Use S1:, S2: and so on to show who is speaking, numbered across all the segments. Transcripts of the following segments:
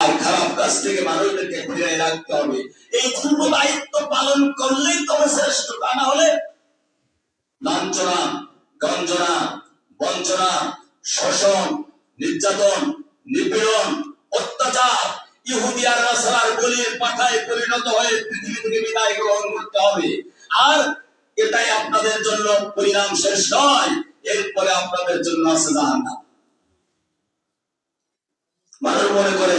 S1: খারাপ কাজ থেকে মানুষদেরকে ফিরে রাখতে হবে। এই দুটো দায়িত্ব পালন করলেই তবে শ্রেষ্ঠ, তা না হলে লাঞ্ছনা, গঞ্জনা, বঞ্চনা, শোষণ, নির্যাতন, নিপীড়ন, অত্যাচার আর বলির পাঠায় পরিণত হয়ে পৃথিবী থেকে বিদায় গ্রহণ করতে হবে। আর এটাই আপনাদের জন্য পরিণাম শেষ নয়, এরপরে আপনাদের জন্য জাহান্নাম। মানুষ মনে করে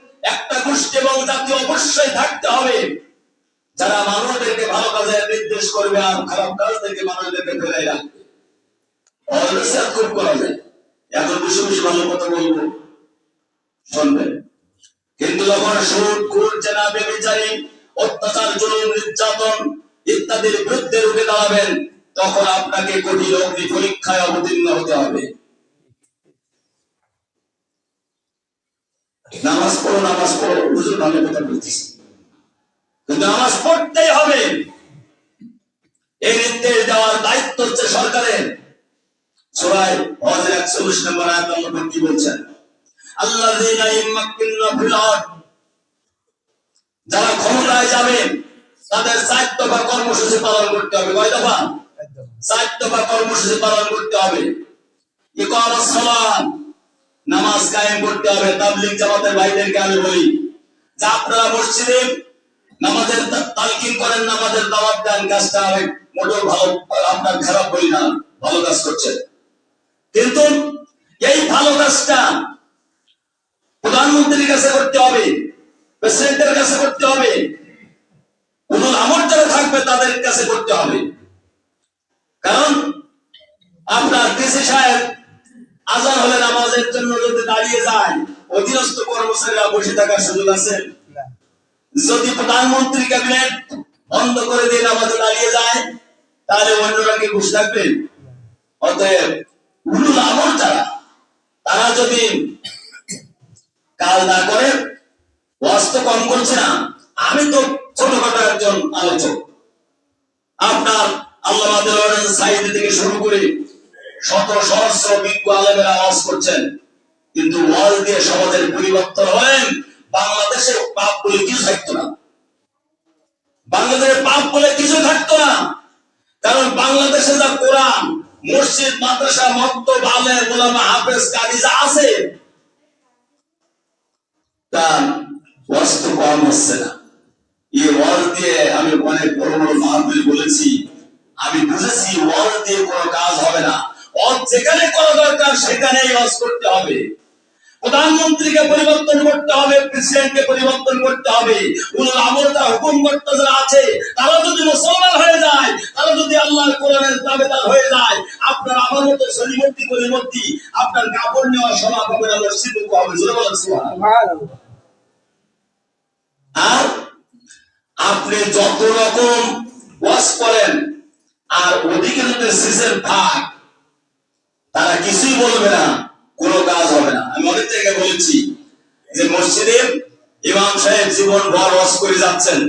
S1: গোষ্ঠী এবং জাতি অবশ্যই থাকতে হবে। যারা মানুষদেরকে ভালো কাজে নির্দেশ করবে আর খারাপ কাজ থেকে মানুষদেরকে ফেরাই রাখবে। অলরেডি খুব করা যায়। এখন বসে বসে ভালো কথা বলব। শুনবেন কিন্তু যখন সুদ ঘুর জেনা বেবিচারী, অত্যাচার, জুলুম, নির্যাতন ইত্যাদির বিরুদ্ধে রুখে দাঁড়াবেন, তখন আপনাকে কঠিন অগ্নি পরীক্ষায় অবতীর্ণ হতে হবে। নামাজ পড়ো নামাজ পড়ো বুঝুন ভালো কথা বলতেছি। কিন্তু নামাজ পড়তেই হবে। এই নির্দেশ দেওয়ার দায়িত্ব হচ্ছে সরকারের। সবাই হজের একচল্লিশ নম্বর আয়াত আল্লাহ কি বলছেন? আল্লাহ যারা ক্ষমতায় যাবেন তাদের চার দফা কর্মসূচি পালন করতে হবে। কয় দফা। চার দফা কর্মসূচি পালন করতে হবে। ইকামাস সালাত। নামাজ কায়েম করতে হবে, তাবলিগ জামাতের ভাইদেরকে আমি বলি যে আপনারা মসজিদে নামাজের তালকিন করেন, নামাজের দাওয়াত দেন, কাজটা আমি মোটেও ভালো, আপনার খারাপ বলি না, ভালো কাজ করছেন। কিন্তু এই ভালো কাজটা প্রধানমন্ত্রীর কাছে করতে হবে, প্রেসিডেন্টের কাছে করতে হবে, কোন আমল যারা থাকবে তাদের কাছে করতে হবে। কারণ আপনার ডিসি সাহেব আজান হলে নামাজের জন্য যদি দাঁড়িয়ে যায় অধীনস্থ কর্মচারীরা বসে থাকার সুযোগ আছে? যদি প্রধানমন্ত্রী ক্যাবিনেট বন্ধ করে দিয়ে নামাজে দাঁড়িয়ে যায় তাহলে অন্যরা কি ঘুষ থাকবেন অতএব উলুল আমল যারা তারা যদি কাল না করে ওয়াজ তো কম করছে না। আমি তো ছোটখাটো একজন আলোচক। আপনার আল্লাহ সাইড থেকে শুরু করে শত সহস্র বিজ্ঞ আলেমেরা আওয়াজ করছেন কিন্তু ওয়াজ দিয়ে সমাজের পরিবর্তন হলেন বাংলাদেশে পাপ বলে কিছু থাকতো না। বাংলাদেশে পাপ বলে কিছু থাকতো না। কারণ বাংলাদেশে যা কোরআন, মসজিদ, মাদ্রাসা, মক্তব আলে গোলামা হাফেজ কারি যা আছে তার ওয়াস্ত কম হচ্ছে না। এই ওয়াজ দিয়ে আমি অনেক বড় বড় মাহফিল বলেছি। আমি বুঝেছি ওয়াজ দিয়ে কোনো কাজ হবে না। যেখানে করা দরকার, সেখানেই করতে হবে। প্রধানমন্ত্রীকে পরিবর্তন করতে হবে, প্রেসিডেন্টকে পরিবর্তন করতে হবে। হুকুম করতে যারা আছে, তারা যদি মুসলমান হয়ে যায়, তারা যদি আল্লাহর কোরআনের দাবেদার হয়ে যায়, আপনার আমার মতো কলিমর্তি আপনার কাপড় নেওয়া স্বভাব হবে না মসজিদ হবে। জোরে আর আপনি যত রকম ওয়াজ করেন, আর ওদিকে যদি সিজন থাক তারা কিছুই বলবে না, কোনো কাজ হবে না। আমি অনেক জায়গায় বলেছি যে মসজিদে ইমাম সাহেব জীবন ভর ওয়াজ করে যাচ্ছেন।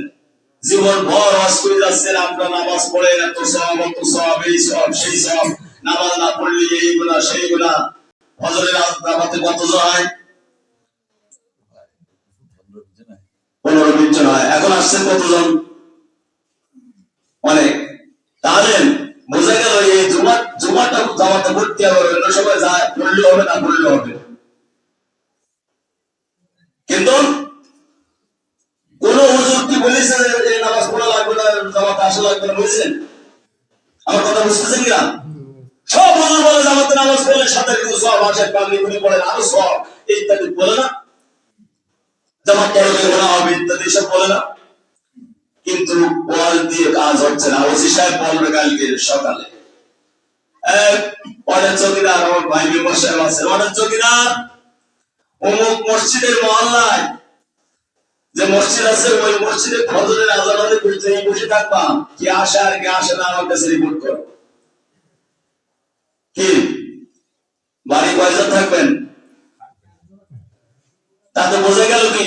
S1: জীবন ভর ওয়াজ করে যাচ্ছেন, আপনার নামাজ পড়েন, এত সব অত সব এই সব সেই সব নামাজ না পড়লে এইগুলা, সেইগুলা। ফজরের নামাজে কত হয়? পনেরো জন হয়। এখন আসছেন কতজন? অনেক। তাহলে বোঝা গেল এই জমা জমাটা জামাতে সময় যায় পড়লে হবে, না পড়লে হবে। কিন্তু কোন হুজুর কি বলেছে যে এই নামাজ পড়া লাগবে না, জামাতে আসা লাগবে না বলেছেন আমার কথা বুঝতেছেন কিনা? সব হুজুর বলে জামাতে নামাজ পড়লে সাথে কিন্তু সব আসে পাগলি গুলি পড়ে আরও সব ইত্যাদি বলে না। জামাত পড়লে গোনা হবে ইত্যাদি সব বলে না। কিন্তু বল দিয়ে কাজ হচ্ছে না। ওসি সাহেব বলবে কালকে সকালে। অনেক চৌকিদার, আমার ভাই মেম্বার সাহেব আছে। অনেক চৌকিদার, অমুক মসজিদের মহল্লায়। যে মসজিদ আছে, ওই মসজিদে ফজরের আজানাতে বসে বসে থাকবা, কি আসে আর কি আসে না, আমার কাছে রিপোর্ট করো। কি? বাড়ি কয়জন থাকবেন? তাতে বোঝা গেল কি?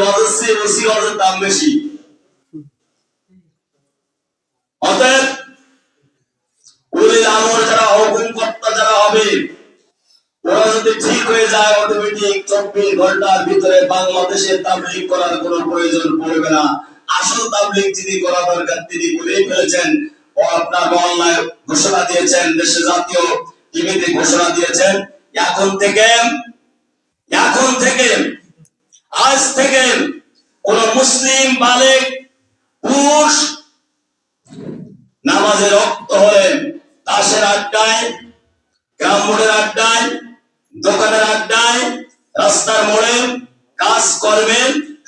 S1: রজের চেয়ে ওসি রজের দাম বেশি। অতএব উলিল আমর যারা হুকুম যারা হবে ওরা যদি ঠিক হয়ে যায়, অটোমেটিক চব্বিশ ঘণ্টার ভিতরে বাংলাদেশে তাবলিগ করার প্রয়োজন পড়বে না। আসল তাবলিগ যিনি করা দরকার, তিনি করেই ফেলেছেন। ও আপনার ঘোষণা দিয়েছেন, দেশে জাতীয় টিভিতে ঘোষণা দিয়েছেন, এখন থেকে এখন থেকে, আজ থেকে কোন মুসলিম বালেক, পুরুষ নামাজের রক্ত হলে তাসের আড্ডায় গ্রাম মোড়ের আড্ডায়, দোকানের আড্ডায়, রাস্তার মোড়ে কাজ করবে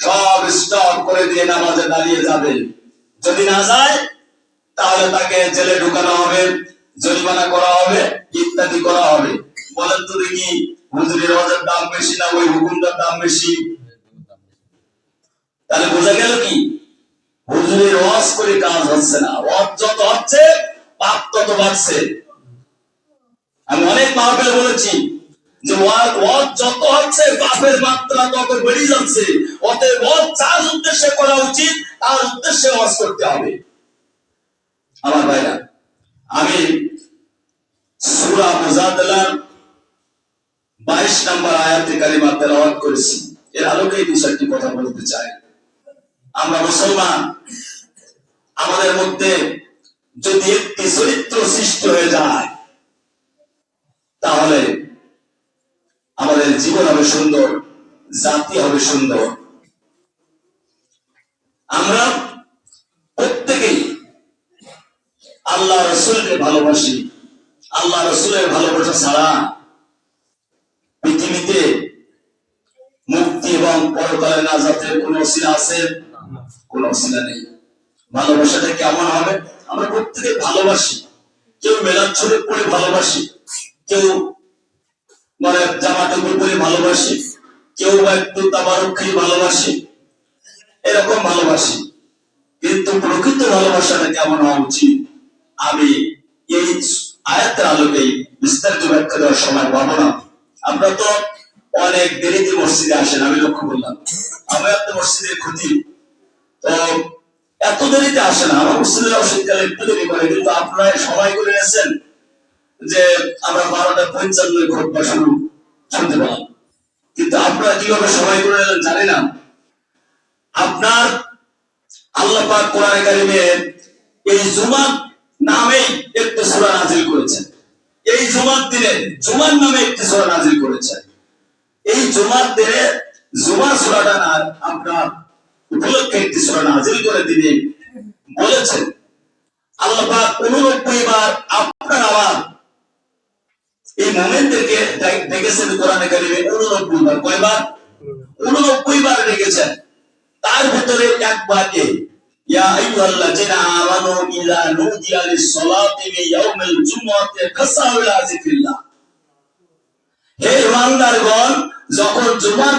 S1: সব স্টপ করে দিয়ে নামাজে দাঁড়িয়ে যাবে যদি না যায়, তাহলে তাকে জেলে ঢুকানো হবে, জরিমানা করা হবে, ইত্যাদি করা হবে। বলেন তো দেখি, হুজুরের রজের দাম বেশি না ওই হুকুমটার দাম বেশি? তাহলে বোঝা গেল কি? হুজুরের ওয়াজ করে কাজ হচ্ছে না। ওয়াজ যত হচ্ছে, পাপ তত বাড়ছে। অনেক মাহফিলে বলেছি। যে যত হচ্ছে পাপের মাত্রা তত বেড়ে যাচ্ছে। উদ্দেশ্যে করা উচিত, তার উদ্দেশ্যে ওয়াজ করতে হবে। আমার ভাইরা, আমি সূরা মুজাদালার 22 নম্বর আয়াতে কারিমা তেলাওয়াত করেছি। এর আলোকে এই বিষয়টি কথা বলতে চাই। আমরা মুসলমান, আমাদের মধ্যে যদি একটি চরিত্র সৃষ্টি হয়ে যায় তাহলে আমাদের জীবন হবে সুন্দর, জাতি হবে সুন্দর। আমরা প্রত্যেকেই আল্লাহ রসুলকে ভালোবাসি। আল্লাহ রসুলের ভালোবাসা ছাড়া পৃথিবীতে মুক্তি এবং পরকালে নাজাতের কোন অসিলা আছে? কোন অসিলা নেই। ভালোবাসাটা কেমন হবে? আমরা প্রত্যেকে ভালোবাসি। কেউ মেলার ছড়ে পড়ে ভালোবাসি। কেউ মানে জামা টুকুর পরে ভালোবাসি, কেউ বা একটু তাবারক খেয়ে ভালোবাসি, এরকম ভালোবাসি। কিন্তু প্রকৃত ভালোবাসাটা কেমন হওয়া উচিত? আমি এই আয়াতের আলোকে বিস্তারিত ব্যাখ্যা দেওয়ার সময় পাবো না। আমরা তো অনেক দেরিতে মসজিদে আসেন, আমি লক্ষ্য করলাম। আমি একটা মসজিদের ক্ষতি। তো এত দেরিতে আসে না। আমার মসজিদের শীতকালে একটু দেরি করে, কিন্তু আপনারা সময় করে নিয়েছেন যে আমরা বারোটা পঞ্চান্ন ঘটনা শুরু, শুনতে পেলাম। কিন্তু আপনারা কীভাবে সময় করে জানি না? আপনার আল্লাহ পাক কোরআনে কারিমে এই জুমার নামে একটি সূরা নাজিল করেছেন। এই জুমার দিনে, জুমার নামে একটি সূরা নাজিল করেছেন। এই জুমার দিনে জুমার না, আপনার উপলক্ষে একটি সূরা নাজিল করে তিনি বলেছেন, আল্লাহ পাক 89 বার আপনার আমার এই মোমেন্টকে দেখেছেন কোরআনে কারিমে? 89 বার কয়বার? 89 বার দেখেছেন। তার ভিতরে একবার আইয়ুহাল্লাযিনা আমানু ইযা নুদিয়া লিস-সালাতি মিন ইয়াউমিল জুমআতি ফাসআউ ইলা যিকরিল্লাহ হে ইমানদারগণ, যখন জুমার